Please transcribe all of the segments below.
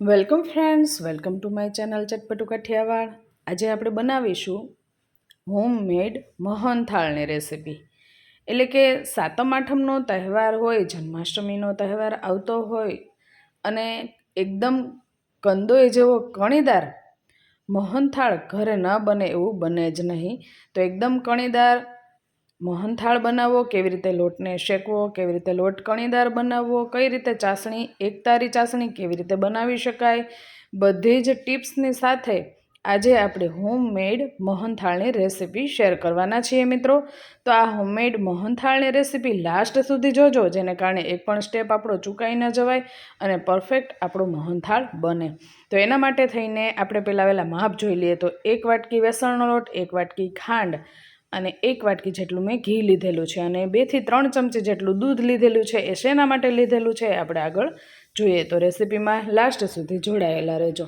Welcome friends, welcome to my channel ચટપટુ Kathiyawad. આજે આપણે બનાવીશું હોમમેડ મોહનથાળની રેસીપી. એટલે કે સાતમ આઠમનો તહેવાર હોય, જન્માષ્ટમીનો તહેવાર આવતો હોય, અને એકદમ કંદોય જેવો કણીદાર મોહનથાળ ઘરે ન બને એવું બને જ નહીં. તો એકદમ કણીદાર મોહનથાળ બનાવવો કેવી રીતે લોટને શેકવો, કેવી રીતે લોટ કણીદાર બનાવવો, કઈ રીતે ચાસણી એકતારી ચાસણી કેવી રીતે બનાવી શકાય? બધી જ ટિપ્સની સાથે આજે આપણે હોમમેડ મોહનથાળની રેસીપી શેર કરવાના છીએ મિત્રો. તો આ હોમમેડ મોહનથાળની રેસીપી લાસ્ટ સુધી જોજો, જેને કારણે એક પણ સ્ટેપ આપણો ચૂકાઈ ન જવાય અને પરફેક્ટ આપણો મોહનથાળ બને. તો એના માટે થઈને આપણે પહેલાં વહેલાં માપ જોઈ લઈએ. તો એક વાટકી વેસણનો લોટ, એક વાટકી ખાંડ અને એક વાટકી જેટલું મેં ઘી લીધેલું છે અને બેથી ત્રણ ચમચી જેટલું દૂધ લીધેલું છે, એ શેના માટે લીધેલું છે આપણે આગળ જોઈએ. તો રેસીપીમાં લાસ્ટ સુધી જોડાયેલા રહેજો.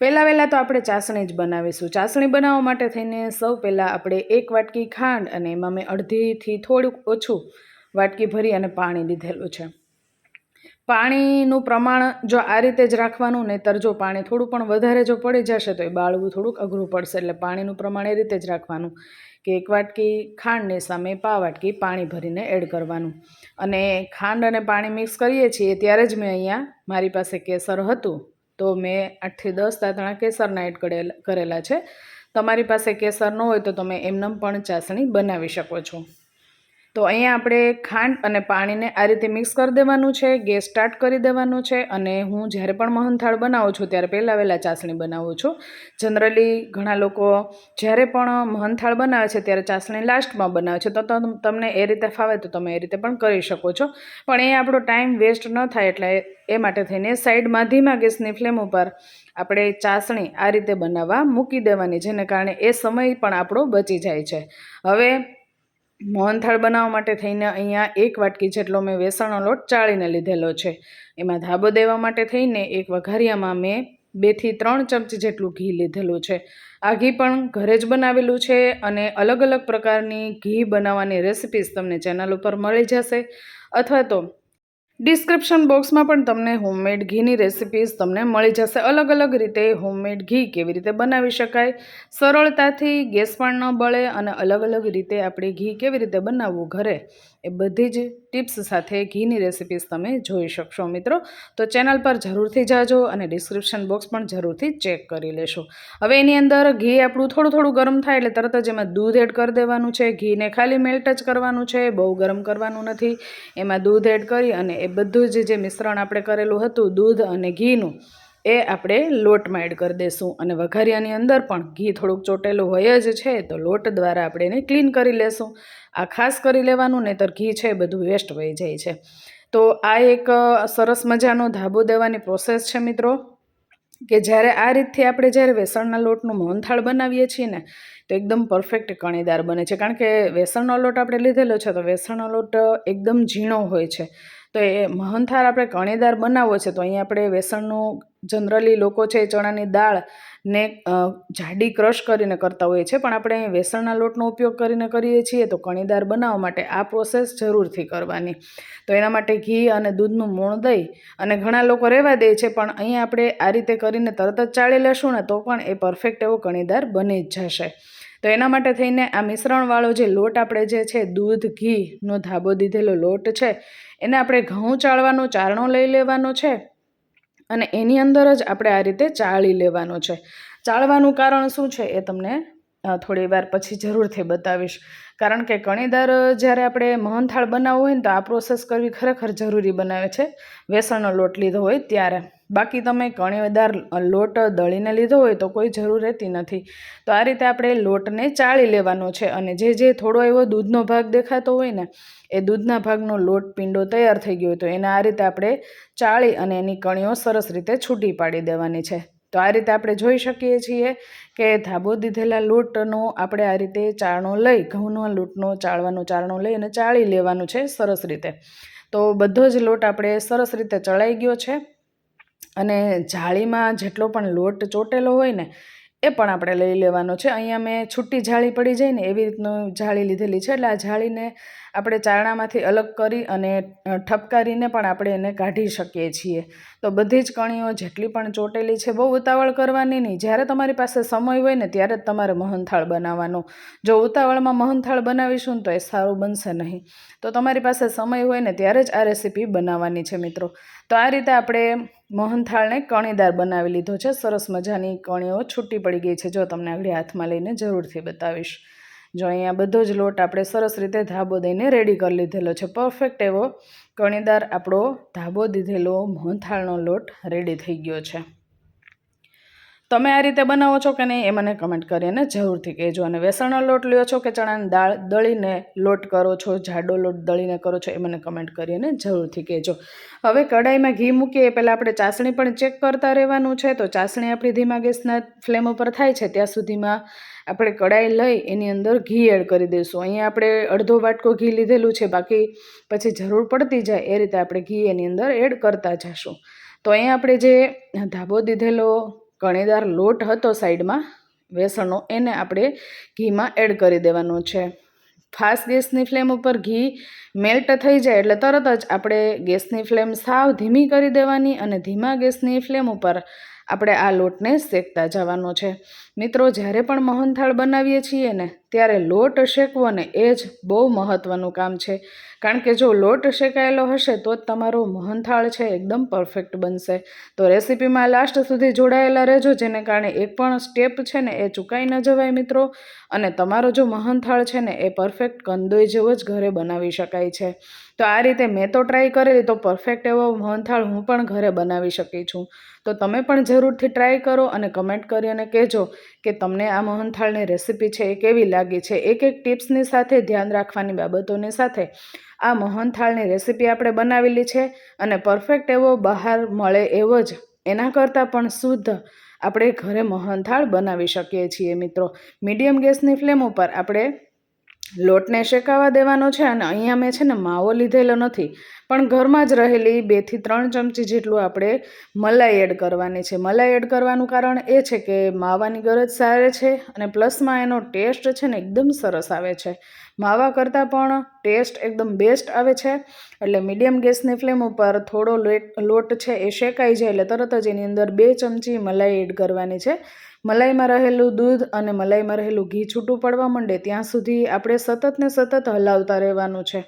પહેલાં વહેલાં તો આપણે ચાસણી જ બનાવીશું. ચાસણી બનાવવા માટે થઈને સૌ પહેલાં આપણે એક વાટકી ખાંડ અને એમાં મેં અડધીથી થોડુંક ઓછું વાટકી ભરી અને પાણી લીધેલું છે. પાણીનું પ્રમાણ જો આ રીતે જ રાખવાનું ને જો પાણી થોડું પણ વધારે જો પડી જશે તો એ બાળવું થોડુંક અઘરું પડશે. એટલે પાણીનું પ્રમાણ એ રીતે જ રાખવાનું. કે એક વાટકી ખાંડની સામે પા વાટકી પાણી ભરીને એડ કરવાનું. અને ખાંડ અને પાણી મિક્સ કરીએ છીએ ત્યારે જ મેં અહીંયા મારી પાસે કેસર હતું. તો મેં આઠથી દસ તાતણા કેસરના એડ કરેલા છે. તમારી પાસે કેસર ન હોય તો તમે એમનેમ પણ ચાસણી બનાવી શકો છો. તો અહીંયા આપણે ખાંડ અને પાણીને આ રીતે મિક્સ કરી દેવાનું છે, ગેસ સ્ટાર્ટ કરી દેવાનું છે અને હું જ્યારે પણ મોહનથાળ બનાવું છું ત્યારે પહેલાં વહેલાં ચાસણી બનાવું છું. જનરલી ઘણા લોકો જ્યારે પણ મોહનથાળ બનાવે છે ત્યારે ચાસણી લાસ્ટમાં બનાવે છે, તો તમને એ રીતે ફાવે તો તમે એ રીતે પણ કરી શકો છો. પણ એ આપણો ટાઈમ વેસ્ટ ન થાય એટલે એ માટે થઈને સાઈડમાં ધીમા ગેસની ફ્લેમ ઉપર આપણે ચાસણી આ રીતે બનાવવા મૂકી દેવાની, જેને કારણે એ સમય પણ આપણો બચી જાય છે. હવે મોહનથાળ બનાવવા માટે થઈને અહીંયા એક વાટકી જેટલો મેં વેસણનો લોટ ચાળીને લીધેલો છે. એમાં ધાબો દેવા માટે થઈને એક વઘારિયામાં મેં બેથી ત્રણ ચમચી જેટલું ઘી લીધેલું છે. આ ઘી પણ ઘરે જ બનાવેલું છે અને અલગ અલગ પ્રકારની ઘી બનાવવાની રેસિપીસ તમને ચેનલ ઉપર મળી જશે. અથવા તો ડિસ્ક્રિપ્શન બોક્સમાં પણ તમને હોમમેડ ઘીની રેસિપીઝ તમને મળી જશે. અલગ અલગ રીતે હોમમેડ ઘી કેવી રીતે બનાવી શકાય, સરળતાથી ગેસ પણ ન બળે અને અલગ અલગ રીતે આપણે ઘી કેવી રીતે બનાવવું ઘરે, એ બધી જ ટિપ્સ સાથે ઘીની રેસિપીઝ તમે જોઈ શકશો મિત્રો. તો ચેનલ પર જરૂરથી જાજો અને ડિસ્ક્રિપ્શન બોક્સ પણ જરૂરથી ચેક કરી લેશો. હવે એની અંદર ઘી આપણું થોડું થોડું ગરમ થાય એટલે તરત જ એમાં દૂધ એડ કરી દેવાનું છે. ઘીને ખાલી મેલ્ટ જ કરવાનું છે, બહુ ગરમ કરવાનું નથી. એમાં દૂધ એડ કરી અને એ બધું જ જે મિશ્રણ આપણે કરેલું હતું, દૂધ અને ઘીનું, એ આપણે લોટમાં એડ કરી દઈશું અને વઘારિયાની અંદર પણ ઘી થોડુંક ચોટેલું હોય જ છે, તો લોટ દ્વારા આપણે એને ક્લીન કરી લેશું. આ ખાસ કરી લેવાનું, નહીતર ઘી છે બધું વેસ્ટ વહી જાય છે. તો આ એક સરસ મજાનો ધાબો દેવાની પ્રોસેસ છે મિત્રો, કે જ્યારે આ રીતથી આપણે જ્યારે વેસણના લોટનું મોહનથાળ બનાવીએ છીએ ને, તો એકદમ પરફેક્ટ કણીદાર બને છે. કારણ કે વેસણનો લોટ આપણે લીધેલો છે, તો વેસણનો લોટ એકદમ ઝીણો હોય છે. તો એ મોહનથાળ આપણે કણીદાર બનાવવો છે, તો અહીંયા આપણે વેસણનું જનરલી લોકો છે ચણાની દાળ ને જાડી ક્રશ કરીને કરતા હોઈએ છીએ, પણ આપણે વેસણના લોટનો ઉપયોગ કરીને કરીએ છીએ, તો કણીદાર બનાવવા માટે આ પ્રોસેસ જરૂરથી કરવાની. તો એના માટે ઘી અને દૂધનું મૂળ દઈ અને ઘણા લોકો રહેવા દે છે, પણ અહીંયા આપણે આ રીતે કરીને તરત જ ચાળી લેશું ને, તો પણ એ પરફેક્ટ એવો કણીદાર બની જ જશે. તો એના માટે થઈને આ મિશ્રણવાળો જે લોટ આપણે જે છે, દૂધ, ઘીનો ધાબો દીધેલો લોટ છે, એને આપણે ઘઉં ચાળવાનો ચારણો લઈ લેવાનો છે અને એની અંદર જ આપણે આ રીતે ચાળી લેવાનો છે. ચાળવાનું કારણ શું છે એ તમને થોડી વાર પછી જરૂરથી બતાવીશ. કારણ કે કણીદાર જ્યારે આપણે મોહનથાળ બનાવવું હોય ને તો આ પ્રોસેસ કરવી ખરેખર જરૂરી બનાવે છે. વેસણનો લોટ લીધો હોય ત્યારે. બાકી તમે કણીદાર લોટ દળીને લીધો હોય તો કોઈ જરૂર રહેતી નથી. તો આ રીતે આપણે લોટને ચાળી લેવાનો છે અને જે જે થોડો એવો દૂધનો ભાગ દેખાતો હોય ને, એ દૂધના ભાગનો લોટ પિંડો તૈયાર થઈ ગયો હોય તો એને આ રીતે આપણે ચાળી અને એની કણીઓ સરસ રીતે છૂટી પાડી દેવાની છે. તો આ રીતે આપણે જોઈ શકીએ છીએ કે ધાબો દીધેલા લોટનો આપણે આ રીતે ચાળણો લઈ, ઘઉંનો લોટનો ચાળવાનો ચારણો લઈ અને ચાળી લેવાનું છે સરસ રીતે. તો બધો જ લોટ આપણે સરસ રીતે ચડાઈ ગયો છે. અને જાળીમાં જેટલો પણ લોટ ચોટેલો હોય ને, એ પણ આપણે લઈ લેવાનો છે. અહીંયા મેં છૂટી જાળી પડી જાય ને, એવી રીતનું જાળી લીધેલી છે. એટલે આ જાળીને આપણે ચારણામાંથી અલગ કરી અને ઠપકારીને પણ આપણે એને કાઢી શકીએ છીએ. તો બધી જ કણીઓ જેટલી પણ ચોટેલી છે, બહુ ઉતાવળ કરવાની નહીં. જ્યારે તમારી પાસે સમય હોય ને, ત્યારે જ તમારે મોહનથાળ બનાવવાનો. જો ઉતાવળમાં મહનથાળ બનાવીશું ને, તો એ સારું બનશે નહીં. તો તમારી પાસે સમય હોય ને, ત્યારે જ આ રેસીપી બનાવવાની છે મિત્રો. તો આ રીતે આપણે મોહનથાળને કણીદાર બનાવી લીધો છે. સરસ મજાની કણીઓ છૂટી પડી ગઈ છે. જો તમને આગળ હાથમાં લઈને જરૂરથી બતાવીશ. જો અહીંયા બધો જ લોટ આપણે સરસ રીતે ધાબો દઈને રેડી કરી લીધેલો છે પરફેક્ટ એવો કણીદાર આપણો ધાબો દીધેલો મોહનથાળનો લોટ રેડી થઈ ગયો છે તમે આ રીતે બનાવો છો કે નહીં એ મને કમેન્ટ કરીને જરૂરથી કહેજો. અને વેસણનો લોટ લ્યો છો કે ચણાની દાળ દળીને લોટ કરો છો, જાડો લોટ દળીને કરો છો એ મને કમેન્ટ કરીને જરૂરથી કહેજો. હવે કઢાઈમાં ઘી મૂકીએ એ પહેલાં આપણે ચાસણી પણ ચેક કરતા રહેવાનું છે. તો ચાસણી આપણી ધીમા ગેસના ફ્લેમ ઉપર થાય છે. ત્યાં સુધીમાં આપણે કઢાઈ લઈ એની અંદર ઘી એડ કરી દઈશું. અહીંયા આપણે અડધો વાટકો ઘી લીધેલું છે. બાકી પછી જરૂર પડતી જાય એ રીતે આપણે ઘી એની અંદર એડ કરતા જશું. તો અહીંયા આપણે જે ધાબો દીધેલો કણીદાર લોટ હતો સાઈડમાં, વેસણનો, એને આપણે ઘીમાં એડ કરી દેવાનો છે. ફાસ્ટ ગેસની ફ્લેમ ઉપર ઘી મેલ્ટ થઈ જાય એટલે તરત જ આપણે ગેસની ફ્લેમ સાવ ધીમી કરી દેવાની અને ધીમા ગેસની ફ્લેમ ઉપર આપણે આ લોટને શેકતા જવાનો છે. મિત્રો, જ્યારે પણ મોહનથાળ બનાવીએ છીએ ને, ત્યારે લોટ શેકવો ને એ જ બહુ મહત્ત્વનું કામ છે. કારણ કે જો લોટ શેકાયેલો હશે, તો જ તમારો મોહનથાળ છે, એકદમ પરફેક્ટ બનશે. તો રેસીપીમાં લાસ્ટ સુધી જોડાયેલા રહેજો, જેને કારણે એક પણ સ્ટેપ છે ને, એ ચૂકાઈ ન જવાય મિત્રો. અને તમારો જો મોહનથાળ છે ને, એ પરફેક્ટ કંદોઈ જેવો જ ઘરે બનાવી શકાય છે. તો આ રીતે મેં તો ટ્રાય કરેલી, તો પરફેક્ટ એવો મોહનથાળ હું પણ ઘરે બનાવી શકી છું. તો તમે પણ જરૂરથી ટ્રાય કરો અને કમેન્ટ કરી અને કહેજો કે તમને આ મોહનથાળની રેસીપી છે એ કેવી લાગી છે? એક એક ટિપ્સની સાથે ધ્યાન રાખવાની બાબતોની સાથે આ મોહનથાળની રેસીપી આપણે બનાવેલી છે અને પરફેક્ટ એવો બહાર મળે એવો જ. એના કરતાં પણ શુદ્ધ આપણે ઘરે મોહનથાળ બનાવી શકીએ છીએ મિત્રો. મીડિયમ ગેસની ફ્લેમ ઉપર આપણે લોટને શેકાવા દેવાનો છે અને અહીંયા મેં છે ને માવો લીધેલો નથી, પણ ઘરમાં જ રહેલી બેથી ત્રણ ચમચી જેટલું આપણે મલાઈ એડ કરવાની છે. મલાઈ એડ કરવાનું કારણ એ છે કે માવાની ગરજ સારે છે અને પ્લસમાં એનો ટેસ્ટ છે ને એકદમ સરસ આવે છે. માવા કરતાં પણ ટેસ્ટ એકદમ બેસ્ટ આવે છે, એટલે મીડિયમ ગેસની ફ્લેમ ઉપર થોડો લોટ છે એ શેકાઈ જાય એટલે તરત જ એની અંદર બે ચમચી મલાઈ એડ કરવાની છે. મલાઈમાં રહેલું દૂધ અને મલાઈમાં રહેલું ઘી છૂટું પડવા માંડે, ત્યાં સુધી આપણે સતત ને સતત હલાવતા રહેવાનું છે.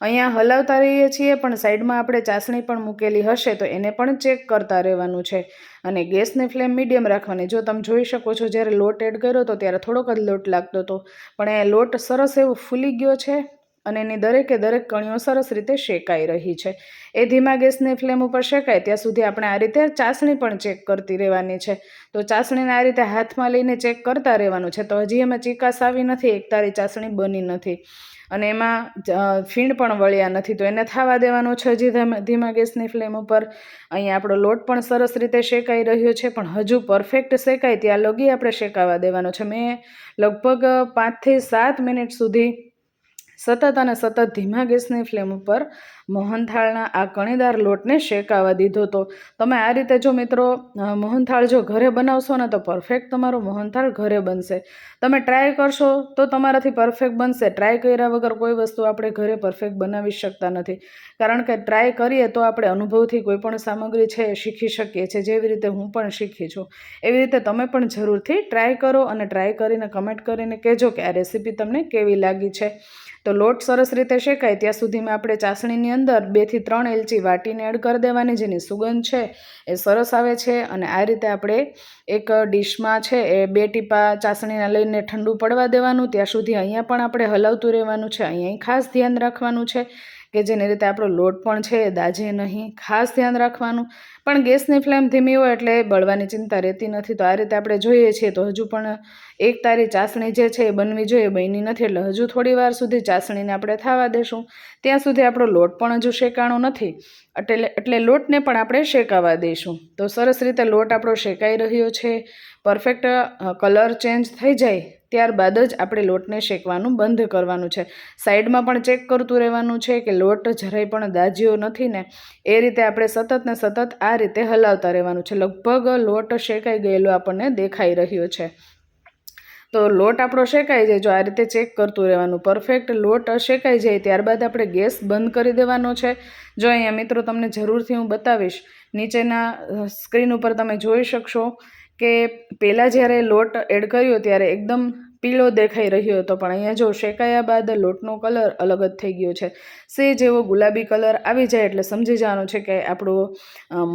અહીંયા હલાવતા રહીએ છીએ, પણ સાઈડમાં આપણે ચાસણી પણ મૂકેલી હશે, તો એને પણ ચેક કરતા રહેવાનું છે. અને ગેસની ફ્લેમ મીડિયમ રાખવાની. જો તમે જોઈ શકો છો, જ્યારે લોટ એડ કર્યો હતો ત્યારે થોડોક જ લોટ લાગતો હતો. પણ એ લોટ સરસ એવો ફૂલી ગયો છે. અને એની દરેકે દરેક કણીઓ સરસ રીતે શેકાઈ રહી છે. એ ધીમા ગેસની ફ્લેમ ઉપર શેકાય ત્યાં સુધી આપણે આ રીતે ચાસણી પણ ચેક કરતી રહેવાની છે. તો ચાસણીને આ રીતે હાથમાં લઈને ચેક કરતા રહેવાનું છે. તો હજી એમાં ચીકાસ આવી નથી, એક તારી ચાસણી બની નથી. અને એમાં ફીણ પણ વળ્યા નથી. તો એને થવા દેવાનું છે હજી ધીમા ધીમા ગેસની ફ્લેમ ઉપર. અહીંયા આપણો લોટ પણ સરસ રીતે શેકાઈ રહ્યો છે, પણ હજુ પરફેક્ટ શેકાય ત્યાં લગી આપણે શેકાવા દેવાનો છે. મેં લગભગ પાંચથી સાત મિનિટ સુધી સતત અને સતત ધીમા ગેસની ફ્લેમ ઉપર મોહનથાળના આ કણીદાર લોટને શેકાવા દીધો તો તમે આ રીતે જો મિત્રો મોહનથાળ જો ઘરે બનાવશો ને તો પરફેક્ટ તમારો મોહનથાળ ઘરે બનશે. તમે ટ્રાય કરશો તો તમારાથી પરફેક્ટ બનશે. ટ્રાય કર્યા વગર કોઈ વસ્તુ આપણે ઘરે પરફેક્ટ બનાવી શકતા નથી. કારણ કે ટ્રાય કરીએ તો આપણે અનુભવથી કોઈ પણ સામગ્રી છે એ શીખી શકીએ છીએ. જેવી રીતે હું પણ શીખી છું. એવી રીતે તમે પણ જરૂરથી ટ્રાય કરો અને ટ્રાય કરીને કમેન્ટ કરીને કહેજો કે આ રેસીપી તમને કેવી લાગી છે. તો લોટ સરસ રીતે શેકાય ત્યાં સુધીમાં આપણે ચાસણીની અંદર બેથી ત્રણ એલચી વાટીને એડ કરી દેવાની જેની સુગંધ છે એ સરસ આવે છે અને આ રીતે આપણે એક ડીશમાં છે એ બે ટીપા ચાસણીના લઈને ઠંડુ પડવા દેવાનું. ત્યાં સુધી અહીંયા પણ આપણે હલાવતું રહેવાનું છે, અહીંયા ખાસ ધ્યાન રાખવાનું છે. કે જેની રીતે આપણો લોટ પણ છે, દાજે નહીં, ખાસ ધ્યાન રાખવાનું. પણ ગેસની ફ્લેમ ધીમી હોય એટલે બળવાની ચિંતા રહેતી નથી. તો આ રીતે આપણે જોઈએ છીએ તો હજુ પણ એક તારી ચાસણી જે છે એ બનવી જોઈએ બની નથી. એટલે હજુ થોડી વાર સુધી ચાસણીને આપણે થવા દેશું. ત્યાં સુધી આપણો લોટ પણ હજુ શેકાણો નથી. એટલે એટલે લોટને પણ આપણે શેકાવા દઈશું તો સરસ રીતે લોટ આપણો શેકાઈ રહ્યો છે. પરફેક્ટ કલર ચેન્જ થઈ જાય. ત્યારબાદ જ આપણે લોટને શેકવાનું બંધ કરવાનું છે. સાઈડમાં પણ ચેક કરતું રહેવાનું છે કે લોટ જરાય પણ દાજ્યો નથી ને. એ રીતે આપણે સતત ને સતત આ રીતે હલાવતા રહેવાનું છે. લગભગ લોટ શેકાઈ ગયેલો આપણને દેખાઈ રહ્યો છે. તો લોટ આપણો શેકાઈ જાય. જો આ રીતે ચેક કરતું રહેવાનું. પરફેક્ટ લોટ શેકાઈ જાય ત્યારબાદ આપણે ગેસ બંધ કરી દેવાનો છે. જો અહીંયા મિત્રો તમને જરૂરથી હું બતાવીશ. નીચેના સ્ક્રીન ઉપર તમે જોઈ શકશો. કે પહેલાં જ્યારે લોટ એડ કર્યો ત્યારે એકદમ પીળો દેખાઈ રહ્યો હતો, પણ અહીંયા જો શેકાયા બાદ લોટનો કલર અલગ જ થઈ ગયો છે. સે જેવો ગુલાબી કલર આવી જાય એટલે સમજી જવાનું છે કે આપણો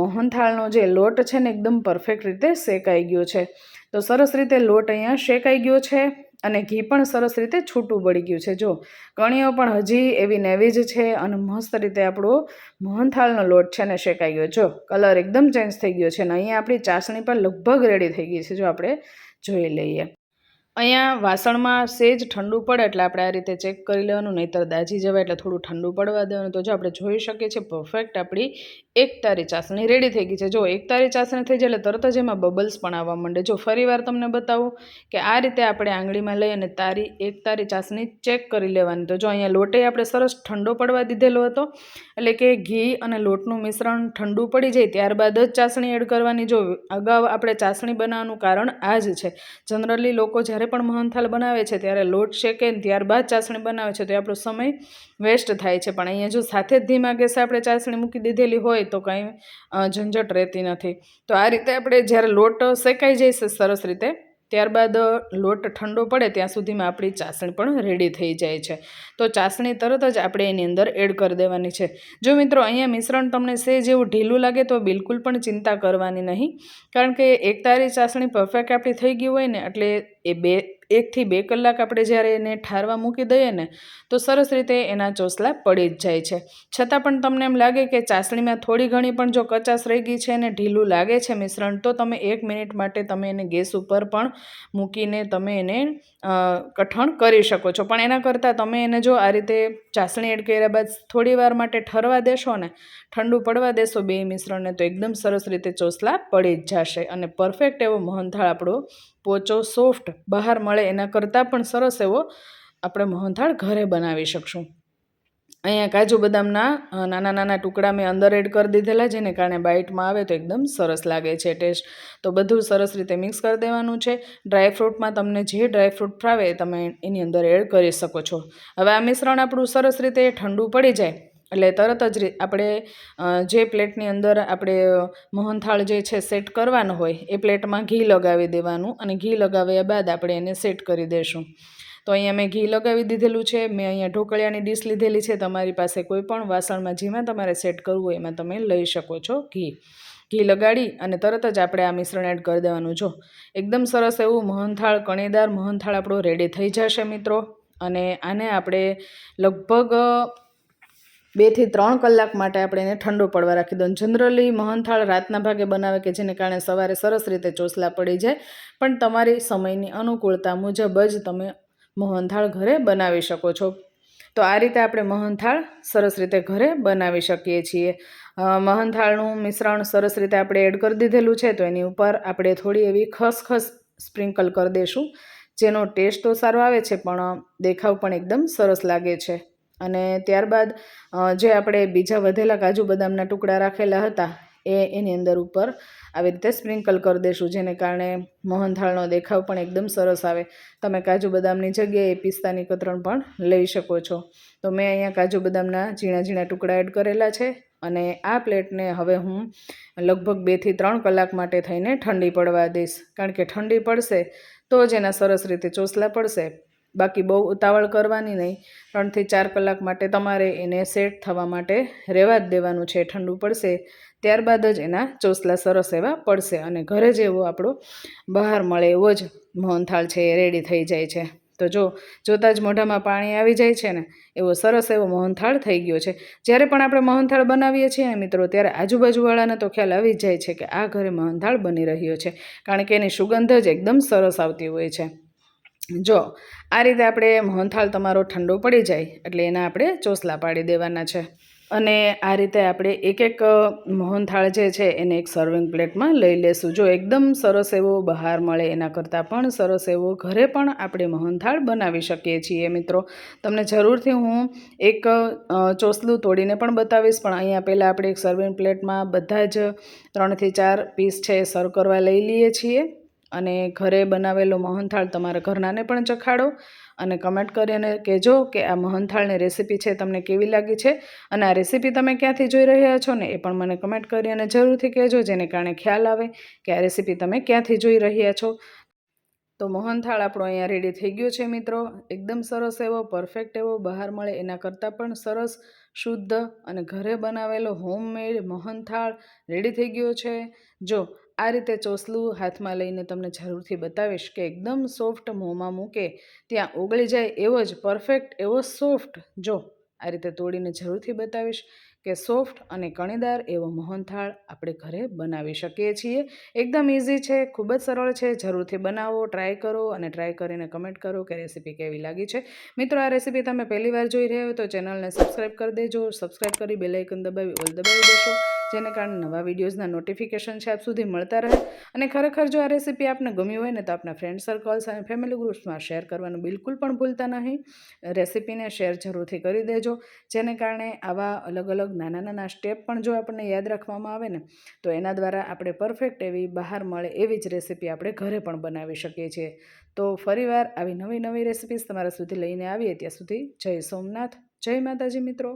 મોહનથાળનો જે લોટ છે ને એકદમ પરફેક્ટ રીતે શેકાઈ ગયો છે. તો સરસ રીતે લોટ અહીંયા શેકાઈ ગયો છે. અને ઘી પણ સરસ રીતે છૂટું પડી ગયું છે. જો, કણીઓ પણ હજી એવી નેવી જ છે અને મસ્ત રીતે આપણો મોહનથાળનો લોટ છે ને શેકાઈ ગયો. જો, કલર એકદમ ચેન્જ થઈ ગયો છે અને અહીંયા આપણી ચાસણી પણ લગભગ રેડી થઈ ગઈ છે. જો, આપણે જોઈ લઈએ. અહીંયા વાસણમાં સેજ ઠંડુ પડે એટલે આપણે આ રીતે ચેક કરી લેવાનું, નહીંતર દાજી જવાય એટલે થોડું ઠંડુ પડવા દેવાનું. તો જો આપણે જોઈ શકીએ છીએ પરફેક્ટ આપણી એક તારી ચાસણી રેડી થઈ ગઈ છે. જો એક તારી ચાસણી થઈ જાય એટલે તરત જ એમાં બબલ્સ પણ આવવા માંડે. જો ફરીવાર તમને બતાવું કે આ રીતે આપણે આંગળીમાં લઈ અને તારી એક તારી ચાસણી ચેક કરી લેવાની. તો જો અહીંયા લોટે આપણે સરસ ઠંડો પડવા દીધેલો હતો, એટલે કે ઘી અને લોટનું મિશ્રણ ઠંડુ પડી જાય ત્યારબાદ જ ચાસણી એડ કરવાની. જો અગાઉ આપણે ચાસણી બનાવવાનું કારણ આ જ છે. જનરલી લોકો જ્યારે પણ મોહનથાલ બનાવે છે, ત્યારે લોટ શેકે ને ત્યારબાદ ચાસણી બનાવે છે, તો આપણો સમય વેસ્ટ થાય છે. પણ અહીંયા જો સાથે જ ધીમા ગેસે આપણે ચાસણી મૂકી દીધેલી હોય, તો કંઈ ઝંઝટ રહેતી નથી. તો આ રીતે આપણે જ્યારે લોટ શેકાઈ જશે, સરસ રીતે ત્યારબાદ લોટ ઠંડો પડે ત્યાં સુધીમાં આપણી ચાસણી પણ રેડી થઈ જાય છે. તો ચાસણી તરત જ આપણે એની અંદર એડ કરી દેવાની છે. જો મિત્રો, અહીંયા મિશ્રણ તમને સે જેવું ઢીલું લાગે તો બિલકુલ પણ ચિંતા કરવાની નહીં. કારણ કે એક તારી ચાસણી પરફેક્ટ આપણી થઈ ગઈ હોય ને, એટલે એ બે એકથી બે કલાક આપણે જ્યારે એને ઠારવા મૂકી દઈએ ને, તો સરસ રીતે એના ચોસલા પડી જ જાય છે. છતાં પણ તમને એમ લાગે કે ચાસણીમાં થોડી ઘણી પણ જો કચાશ રહી ગઈ છે અને ઢીલું લાગે છે મિશ્રણ, તો તમે એક મિનિટ માટે તમે એને ગેસ ઉપર પણ મૂકીને તમે એને કઠણ કરી શકો છો. પણ એના કરતાં તમે એને જો આ રીતે ચાસણી એડ કર્યા બાદ થોડી વાર માટે ઠરવા દેશો ને, ઠંડુ પડવા દેશો બે મિશ્રણને, તો એકદમ સરસ રીતે ચોસલા પડી જ જશે. અને પરફેક્ટ એવો મોહનથાળ આપણો પોચો સોફ્ટ બહાર મળે એના કરતાં પણ સરસ એવો આપણે મોહનથાળ ઘરે બનાવી શકશું. અહીંયા કાજુ બદામના નાના નાના ટુકડા મેં અંદર એડ કરી દીધેલા જેને કારણે બાઇટમાં આવે તો એકદમ સરસ લાગે છે ટેસ્ટ. તો બધું સરસ રીતે મિક્સ કરી દેવાનું છે. ડ્રાયફ્રૂટમાં તમને જે ડ્રાયફ્રૂટ ફાવે તમે એની અંદર એડ કરી શકો છો. હવે આ મિશ્રણ આપણું સરસ રીતે ઠંડુ પડી જાય. એટલે તરત જ આપણે જે પ્લેટની અંદર આપણે મોહનથાળ જે છે સેટ કરવાનો હોય, એ પ્લેટમાં ઘી લગાવી દેવાનું અને ઘી લગાવ્યા બાદ આપણે એને સેટ કરી દઈશું તો અહીંયા મેં ઘી લગાવી દીધેલું છે, મેં અહીંયા ઢોકળિયાની ડીશ લીધેલી છે, તમારી પાસે કોઈ પણ વાસણમાં જેમાં તમારે સેટ કરવું હોય એમાં તમે લઈ શકો છો ઘી. ઘી લગાડી અને તરત જ આપણે આ મિશ્રણ એડ કરી દેવાનું. જો, એકદમ સરસ એવું મોહનથાળ કણેદાર મોહનથાળ આપણો રેડી થઈ જશે મિત્રો. અને આને આપણે લગભગ બેથી ત્રણ કલાક માટે આપણે એને ઠંડો પડવા રાખી દઉં. જનરલી મહનથાળ રાતના ભાગે બનાવે કે જેને કારણે સવારે સરસ રીતે ચોસલા પડી જાય, પણ તમારી સમયની અનુકૂળતા મુજબ જ તમે મોહનથાળ ઘરે બનાવી શકો છો. તો આ રીતે આપણે મોહનથાળ સરસ રીતે ઘરે બનાવી શકીએ છીએ. મહનથાળનું મિશ્રણ સરસ રીતે આપણે એડ કરી દીધેલું છે, તો એની ઉપર આપણે થોડી એવી ખસખસ સ્પ્રિંકલ કરી દઈશું જેનો ટેસ્ટ તો સારો આવે છે, પણ દેખાવ પણ એકદમ સરસ લાગે છે. અને ત્યારબાદ જે આપણે બીજા વધેલા કાજુ બદામના ટુકડા રાખેલા હતા, એ એની અંદર ઉપર આવી રીતે સ્પ્રિંકલ કરી દઈશું જેને કારણે મોહનથાળનો દેખાવ પણ એકદમ સરસ આવે. તમે કાજુ બદામની જગ્યાએ પિસ્તાની કતરણ પણ લઈ શકો છો. તો મેં અહીંયા કાજુ બદામના ઝીણા ઝીણા ટુકડા એડ કરેલા છે અને આ પ્લેટને હવે હું લગભગ બેથી ત્રણ કલાક માટે થઈને ઠંડી પડવા દઈશ. કારણ કે ઠંડી પડશે તો જ એના સરસ રીતે ચોસલા પડશે. બાકી બહુ ઉતાવળ કરવાની નહીં. ત્રણથી ચાર કલાક માટે તમારે એને સેટ થવા માટે રહેવા જ દેવાનું છે, ઠંડુ પડશે. ત્યારબાદ જ એના ચોસલા સરસ એવા પડશે અને ઘરે જ એવો આપણો બહાર મળે એવો જ મોહનથાળ છે એ રેડી થઈ જાય છે. તો જો, જોતાં જ મોઢામાં પાણી આવી જાય છે ને, એવો સરસ એવો મોહનથાળ થઈ ગયો છે. જ્યારે પણ આપણે મોહનથાળ બનાવીએ છીએ ને મિત્રો, ત્યારે આજુબાજુવાળાને તો ખ્યાલ આવી જાય છે કે આ ઘરે મોહનથાળ બની રહ્યો છે. કારણ કે એની સુગંધ જ એકદમ સરસ આવતી હોય છે. જો, આ રીતે આપણે મોહનથાળ તમારો ઠંડો પડી જાય એટલે એના આપણે ચોસલા પાડી દેવાના છે. અને આ રીતે આપણે એક એક મોહનથાળ જે છે એને એક સર્વિંગ પ્લેટમાં લઈ લેશું. જો એકદમ સરસ એવો બહાર મળે એના કરતાં પણ સરસ એવો ઘરે પણ આપણે મોહનથાળ બનાવી શકીએ છીએ મિત્રો. તમને જરૂરથી હું એક ચોસલું તોડીને પણ બતાવીશ, પણ અહીંયા પહેલાં આપણે એક સર્વિંગ પ્લેટમાં બધા જ ત્રણથી ચાર પીસ છે સર્વ કરવા લઈ લઈએ છીએ. અને ઘરે બનાવેલો મોહનથાળ તમારા ઘરનાને પણ ચખાડો અને કમેન્ટ કરીને કહેજો કે આ મોહનથાળની રેસીપી છે તમને કેવી લાગી છે અને આ રેસીપી તમે ક્યાંથી જોઈ રહ્યા છો ને એ પણ મને કમેન્ટ કરી અને જરૂરથી કહેજો જેને કારણે ખ્યાલ આવે કે આ રેસીપી તમે ક્યાંથી જોઈ રહ્યા છો. તો મોહનથાળ આપણો અહીંયા રેડી થઈ ગયો છે મિત્રો. એકદમ સરસ એવો પરફેક્ટ એવો, બહાર મળે એના કરતાં પણ સરસ, શુદ્ધ અને ઘરે બનાવેલો હોમમેડ મોહનથાળ રેડી થઈ ગયો છે. જો આ રીતે ચોસલું હાથમાં લઈને તમને જરૂરથી બતાવીશ કે એકદમ સોફ્ટ મોંમાં મૂકે, ત્યાં ઓગળી જાય એવો જ પરફેક્ટ એવો સોફ્ટ જો આ રીતે તોડીને જરૂરથી બતાવીશ. કે સોફ્ટ અને કણીદાર એવો મોહનથાળ આપણે ઘરે બનાવી શકીએ છીએ. એકદમ ઇઝી છે, ખૂબ જ સરળ છે, જરૂરથી બનાવો ટ્રાય કરો અને ટ્રાય કરીને કમેન્ટ કરો કે રેસીપી કેવી લાગી છે. મિત્રો, આ રેસીપી તમે પહેલી વાર જોઈ રહ્યા હો તો ચેનલને સબસ્ક્રાઈબ કરી દેજો સબસ્ક્રાઈબ કરી બેલાઇકન દબાવી, ઓલ દબાવી દેશો, જેને કારણે નવા વિડીયોઝના નોટિફિકેશન છે આપ સુધી મળતા રહે. અને ખરેખર જો આ રેસીપી આપને ગમી હોય ને તો આપના ફ્રેન્ડ સર્કલ્સ અને ફેમિલી ગ્રુપ્સમાં શેર કરવાનું બિલકુલ પણ ભૂલતા નહીં. રેસીપીને શેર જરૂરથી કરી દેજો, જેને કારણે આવા અલગ અલગ નાના નાના સ્ટેપ પણ જો આપણને યાદ રાખવામાં આવે ને, તો એના દ્વારા આપણે પરફેક્ટ એવી બહાર મળે એવી જ રેસીપી આપણે ઘરે પણ બનાવી શકીએ છીએ. તો ફરીવાર આવી નવી નવી રેસીપીસ તમારા સુધી લઈને આવીએ, ત્યાં સુધી જય સોમનાથ, જય માતાજી મિત્રો.